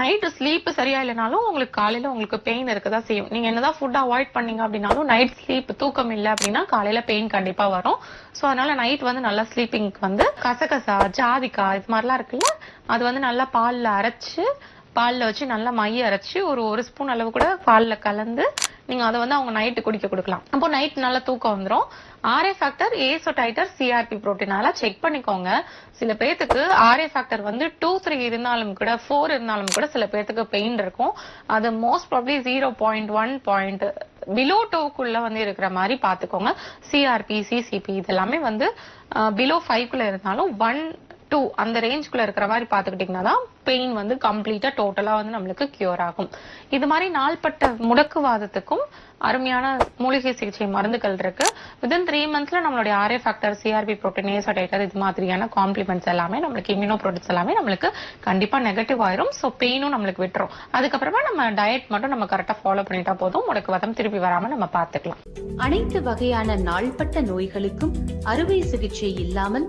Night sleep சரியா இல்லைனாலும் உங்களுக்கு காலையில உங்களுக்கு பெயின் இருக்கதா செய்யும். நீங்க என்னதான் ஃபுட் அவாய்ட் பண்ணீங்க அப்படின்னாலும் நைட் ஸ்லீப் தூக்கம் இல்லை அப்படின்னா காலையில பெயின் கண்டிப்பா வரும். சோ அதனால நைட் வந்து நல்லா ஸ்லீப்பிங்க்கு வந்து கசகசா ஜாதிக்காய் இது மாதிரிலாம் இருக்குல்ல அது வந்து நல்லா பால்ல அரைச்சு பால்ல வச்சு நல்லா மைய அரைச்சு ஒரு ஒரு ஸ்பூன் அளவு கூட பால்ல கலந்து நீங்க அதை வந்து அவங்க நைட்டு குடிக்க கொடுக்கலாம். அப்போ நைட் நல்லா தூக்கம் வந்துடும் RA factor ASO titre CRP புரோட்டீனால check பண்ணிக்கோங்க. சில பேர்த்துக்கு ஆர்ஏ ஃபேக்டர் வந்து டூ த்ரீ இருந்தாலும் கூட ஃபோர் இருந்தாலும் கூட சில பேர்த்துக்கு பெயின் இருக்கும். அது most probably zero point one point below டூக்குள்ள வந்து இருக்கிற மாதிரி பாத்துக்கோங்க சிஆர்பி சிசிபி இதெல்லாமே வந்து பிலோ ஃபைவ்க்குள்ள இருந்தாலும் ஒன் டூ அந்த ரேஞ்சுக்குள்ள இருக்கிற மாதிரி பாத்துக்கிட்டீங்கன்னா தான் பெயின் வந்து கம்ப்ளீட்டா டோட்டலா வந்து நம்மளுக்கு கியூர் ஆகும். இது மாதிரி நாள்பட்ட முடக்குவாதத்துக்கும் அருமையான மூலிகை சிகிச்சை மருந்துகள் இருக்கு. வித்தின் த்ரீ மந்த்ஸ்ல நம்மளுடைய RA factor CRP protein ASO titre இது மாதிரியான காம்ப்ளிமெண்ட்ஸ் எல்லாமே நம்மளுக்கு இம்யூனோ ப்ரொடக்ட்ஸ் எல்லாமே நம்மளுக்கு கண்டிப்பா நெகட்டிவ் ஆயிரும். ஸோ பெயினும் நம்மளுக்கு விட்டுரும். அதுக்கப்புறமா நம்ம டயட் மட்டும் நம்ம கரெக்டா ஃபாலோ பண்ணிட்டா போதும். முடக்குவாதம் திருப்பி வராம நம்ம பாத்துக்கலாம் அனைத்து வகையான நாள்பட்ட நோய்களுக்கும் அறுவை சிகிச்சை இல்லாமல்